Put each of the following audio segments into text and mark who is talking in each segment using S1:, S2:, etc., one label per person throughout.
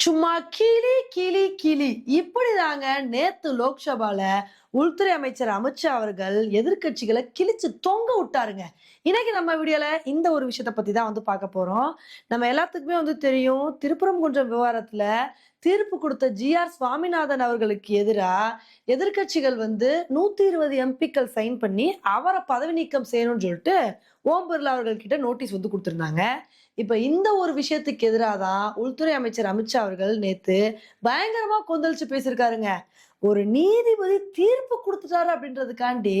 S1: சும்மா கிளி கிளி கிளி. இப்படிதாங்க நேத்து லோக்சபால உள்துறை அமைச்சர் அமித்ஷா அவர்கள் எதிர்க்கட்சிகளை கிழிச்சு தொங்க விட்டாருங்க. இன்னைக்கு நம்ம வீடியோல இந்த ஒரு விஷயத்த பத்தி தான் வந்து பார்க்க போறோம். நம்ம எல்லாத்துக்குமே வந்து தெரியும் திருப்பரங்குன்றம் விவகாரத்துல தீர்ப்பு கொடுத்த ஜி ஆர் சுவாமிநாதன் அவர்களுக்கு எதிராக எதிர்க்கட்சிகள் வந்து நூத்தி இருபது எம்பிக்கள் சைன் பண்ணி அவரை பதவி நீக்கம் செய்யணும்னு சொல்லிட்டு ஓம் பிர்லா அவர்கள்கிட்ட நோட்டீஸ் வந்து கொடுத்துருந்தாங்க. இப்போ இந்த ஒரு விஷயத்துக்கு எதிராக தான் உள்துறை அமைச்சர் அமித்ஷா அவர்கள் நேற்று பயங்கரமாக கொந்தளிச்சு பேசியிருக்காருங்க. ஒரு நீதிபதி தீர்ப்பு கொடுத்துட்டாரு அப்படின்றதுக்காண்டி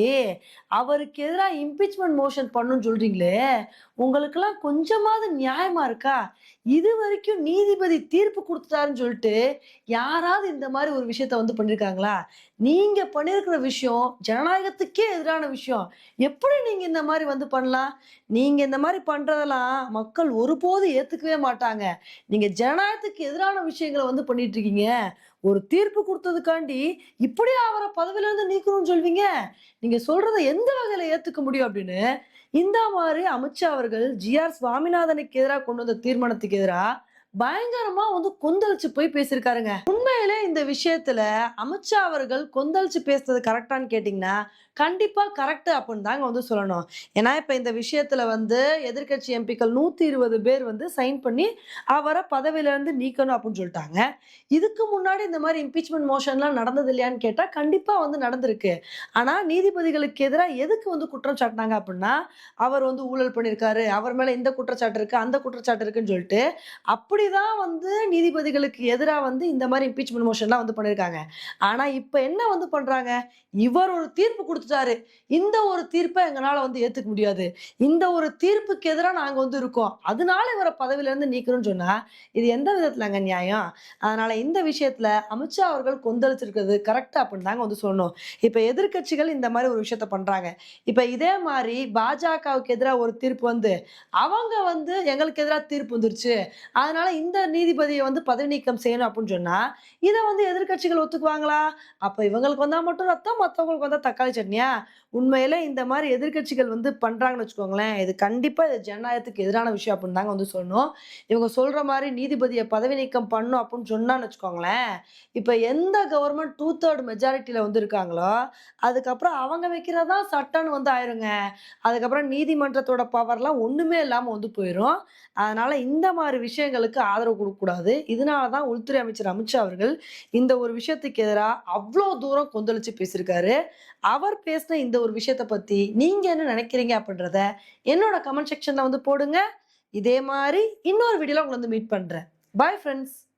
S1: அவருக்கு எதிராக இம்பீச்மெண்ட் மோஷன் பண்ணுன்னு சொல்றீங்களே உங்களுக்கெல்லாம் கொஞ்சமாவது நியாயமா இருக்கா? இது வரைக்கும் நீதிபதி தீர்ப்பு கொடுத்துட்டாருன்னு சொல்லிட்டு யாராவது இந்த மாதிரி ஒரு விஷயத்த வந்து பண்ணியிருக்காங்களா நீங்க பண்ணியிருக்கிற விஷயம் ஜனநாயகத்துக்கே எதிரான விஷயம். எப்படி நீங்க இந்த மாதிரி வந்து பண்ணலாம்? நீங்க இந்த மாதிரி பண்றதெல்லாம் மக்கள் ஒருபோது ஏத்துக்கவே மாட்டாங்க. நீங்க ஜனநாயகத்துக்கு எதிரான விஷயங்களை வந்து பண்ணிட்டு இருக்கீங்க. ஒரு தீர்ப்பு கொடுத்ததுக்காண்டி இப்படி அவரை பதவியில இருந்து நீக்கணும்னு சொல்வீங்க? நீங்க சொல்றதை எந்த வகையில ஏத்துக்க முடியும் அப்படின்னு இந்த மாதிரி அமித்ஷா அவர்கள் ஜி ஆர் சுவாமிநாதனுக்கு எதிராக கொண்டு வந்த தீர்மானத்துக்கு எதிராக பயங்கரமா வந்து கொந்தளிச்சு போய் பேசியிருக்காருங்க. உண்மையிலே இந்த விஷயத்துல அமித்ஷா அவர்கள் கொந்தளிச்சு பேசுறது கரெக்டான்னு கேட்டீங்கன்னா கண்டிப்பா கரெக்ட் அப்படின்னு தாங்க வந்து சொல்லணும். ஏன்னா இப்ப இந்த விஷயத்துல வந்து எதிர்க்கட்சி எம்பிக்கள் நூத்தி இருபது பேர் வந்து சைன் பண்ணி அவரை பதவியில இருந்து நீக்கணும் அப்படின்னு சொல்லிட்டாங்க. இதுக்கு முன்னாடி இந்த மாதிரி இம்பீச்மெண்ட் மோஷன்லாம் நடந்தது இல்லையான்னு கேட்டா கண்டிப்பா வந்து நடந்திருக்கு. ஆனா நீதிபதிகளுக்கு எதிராக எதுக்கு வந்து குற்றம் சாட்டினாங்க அப்படின்னா அவர் வந்து ஊழல் பண்ணியிருக்காரு. அவர் மேல இந்த குற்றச்சாட்டு இருக்கு அந்த குற்றச்சாட்டு இருக்குன்னு சொல்லிட்டு அப்படி அப்படிதான் வந்து நீதிபதிகளுக்கு எதிராக வந்து இந்த மாதிரி இம்பீச்மெண்ட் மோஷன்லாம் வந்து பண்ணியிருக்காங்க ஆனா இப்ப என்ன வந்து பண்றாங்க? இவர் ஒரு தீர்ப்பு கொடுத்துட்டாரு. இந்த ஒரு தீர்ப்பை எங்களால வந்து ஏத்துக்க முடியாது. இந்த ஒரு தீர்ப்புக்கு எதிராக நாங்க வந்து இருக்கோம். அதனால இவரை பதவியில இருந்து நீக்கணும்னு சொன்னா இது எந்த விதத்துலங்க நியாயம்? அதனால இந்த விஷயத்துல அமித்ஷா அவர்கள் கொந்தளிச்சிருக்கிறது கரெக்ட் அப்படின்னு தாங்க வந்து சொல்லணும். இப்ப எதிர்க்கட்சிகள் இந்த மாதிரி ஒரு விஷயத்த பண்றாங்க. இப்ப இதே மாதிரி பாஜகவுக்கு எதிராக ஒரு தீர்ப்பு வந்து அவங்க வந்து எங்களுக்கு எதிராக தீர்ப்பு வந்துருச்சு. அதனால இந்த நீதிபதியை வந்து பதவி நீக்கம் செய்யணும் அப்படின்னு சொன்னா இதை வந்து எதிர்க்கட்சிகள் ஒத்துக்குவாங்களா? அப்ப இவங்களுக்கு வந்தா மட்டும் ரத்தம் மற்றவங்களுக்கு வந்தா தக்காளி சட்னியா? உண்மையில இந்த மாதிரி எதிர்க்கட்சிகள் வந்து பண்றாங்கன்னு வச்சுக்கோங்களேன் இது கண்டிப்பா இது ஜனநாயகத்துக்கு எதிரான விஷயம் அப்படின்னு தாங்க வந்து சொல்லணும். இவங்க சொல்ற மாதிரி நீதிபதியை பதவி நீக்கம் பண்ணும் அப்படின்னு சொன்னான்னு வச்சுக்கோங்களேன் இப்ப எந்த கவர்மெண்ட் டூ தேர்ட் மெஜாரிட்டியில வந்து இருக்காங்களோ அதுக்கப்புறம் அவங்க வைக்கிறதா சட்டம்னு வந்து ஆயிருங்க. அதுக்கப்புறம் நீதிமன்றத்தோட பவர்லாம் ஒண்ணுமே இல்லாம வந்து போயிடும் அதனால இந்த மாதிரி விஷயங்களுக்கு ஆதரவு கொடுக்கக்கூடாது. இதனால தான் உள்துறை அமைச்சர் அமித்ஷா அவர்கள் இந்த ஒரு விஷயத்துக்கு எதிராக அவ்வளோ தூரம் கொந்தளிச்சு பேசியிருக்காரு. அவர் பேசின இந்த ஒரு விஷயத்தை பத்தி நீங்க என்ன நினைக்கிறீங்க அப்படின்றத என்னோட கமெண்ட் செக்ஷனில் வந்து போடுங்க. இதே மாதிரி இன்னொரு வீடியோவில் உங்களை வந்து மீட் பண்றேன். Bye friends